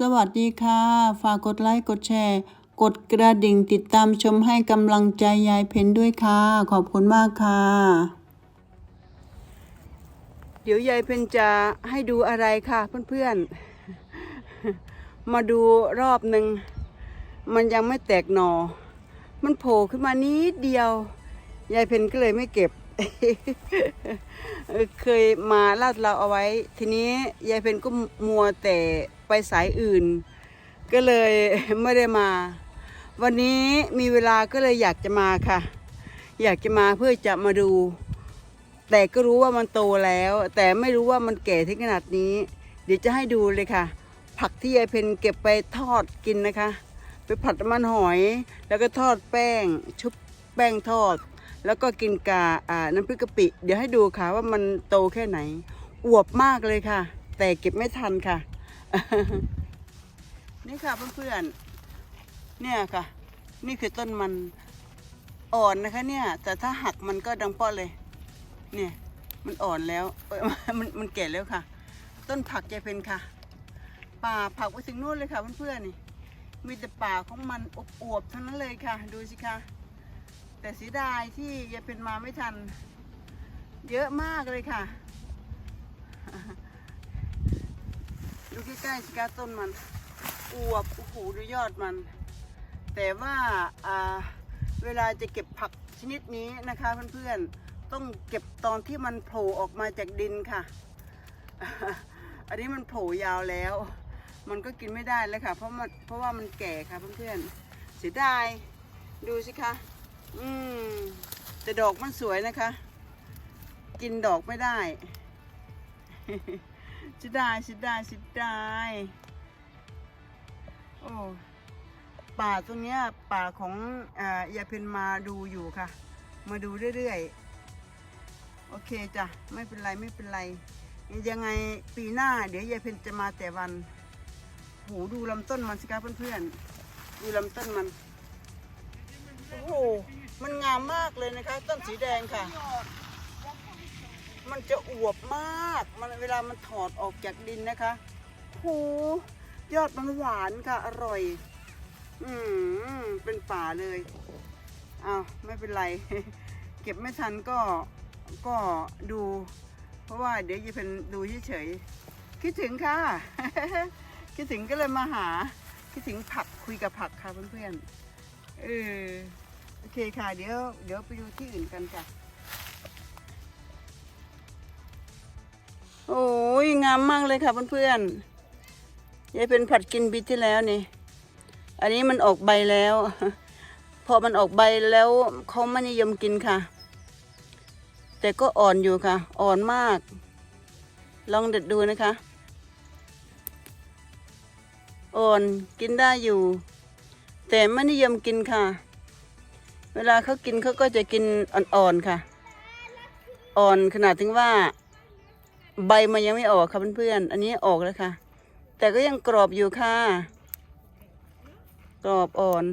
สวัสดีค่ะ ฝากกดไลค์กดแชร์ กดกระดิ่งติดตามชมให้กำลังใจยายเพนด้วยค่ะ ขอบคุณมากค่ะ เดี๋ยวยายเพนจะให้ดูอะไรค่ะเพื่อนๆ มาดูรอบหนึ่ง มันยังไม่แตกหนอ มันโผล่ขึ้นมานิดเดียว ยายเพนก็เลยไม่เก็บ เคยมาลาดเราเอาไว้ ทีนี้ยายเพนก็มัวแต่ไปสายอื่น ก็เลยไม่ได้มา วันนี้มีเวลาก็เลยอยากจะมาค่ะ อยากจะมาเพื่อจะมาดู แต่ก็รู้ว่ามันโตแล้ว แต่ไม่รู้ว่ามันแก่ถึงขนาดนี้ เดี๋ยวจะให้ดูเลยค่ะ ผักที่ยายเพนเก็บไปทอดกินนะคะ ไปผัดมันหอย แล้วก็ทอดแป้ง ชุบแป้งทอด แล้วก็กินกาอ่าน้ำพริกกะปิ เดี๋ยวให้ดูค่ะว่ามันโตแค่ไหน อวบมากเลยค่ะ แต่เก็บไม่ทันค่ะ นี่ค่ะเพื่อนๆ เนี่ยค่ะ นี่คือต้นมันอ่อนนะคะเนี่ย แต่ถ้าหักมันก็ดังป้อเลย เนี่ย มันอ่อนแล้วมันมันแก่แล้วค่ะ ต้นผักใจเป็นค่ะ ป่าผักไปถึงนู่นเลยค่ะเพื่อนๆนี่มีแต่ป่าของมันอวบๆทั้งนั้นเลยค่ะ ดูสิคะ แต่เสียดายที่ยายเป็นมาไม่ทัน เยอะมากเลยค่ะ ดูใกล้ๆสิคะต้นมัน อวบโอ้โหดูยอดมัน แต่ว่าอ่าเวลาจะเก็บผักชนิดนี้นะคะเพื่อนๆ ต้องเก็บตอนที่มันโผล่ออกมาจากดินค่ะ อันนี้มันโผล่ยาวแล้ว มันก็กินไม่ได้แล้วค่ะ เพราะมันเพราะว่ามันแก่ค่ะเพื่อนๆ เสียดาย ดูสิคะ อืมแต่ดอกมันสวยนะคะ กินดอกไม่ได้เสียดายเสียดายเสียดายโอ้ป่าตรงเนี้ยป่าของอยายเพนมาดูอยู่ค่ะ มาดูเรื่อยๆ โอเคจ้ะ ไม่เป็นไรไม่เป็นไร ยังไงปีหน้าเดี๋ยวยายเพนจะมาแต่วันโหดูลำต้นมันสิคะเพื่อนๆ ดูลำต้นมัน โอ้โห มันงามมากเลยนะคะ ต้นสีแดงค่ะ มันจะอวบมาก มันเวลามันถอดออกจากดินนะคะโหยอดมันหวานค่ะ อร่อย อืมเป็นป่าเลยอ้าวไม่เป็นไร เก็บไม่ทันก็ก็ดู เพราะว่าเดี๋ยวจะเป็นดูเฉยๆคิดถึงค่ะ คิดถึงก็เลยมาหา คิดถึงผักคุยกับผักค่ะเพื่อนๆเออ โอเคค่ะ เดี๋ยวเดี๋ยวไปดูที่อื่นกันค่ะ โอ้ยงามมากเลยค่ะเพื่อนๆยายเป็นผัดกินปีที่แล้วนี่ อันนี้มันออกใบแล้ว พอมันออกใบแล้วเขาไม่นิยมกินค่ะ แต่ก็อ่อนอยู่ค่ะ อ่อนมาก ลองเด็ดดูนะคะ อ่อนกินได้อยู่ แต่ไม่นิยมกินค่ะ เวลาเขากินเขาก็จะกินอ่อนๆค่ะ อ่อนขนาดถึงว่า ใบมันยังไม่ออกค่ะเพื่อนๆอันนี้ออกแล้วค่ะ แต่ก็ยังกรอบอยู่ค่ะ กรอบอ่อน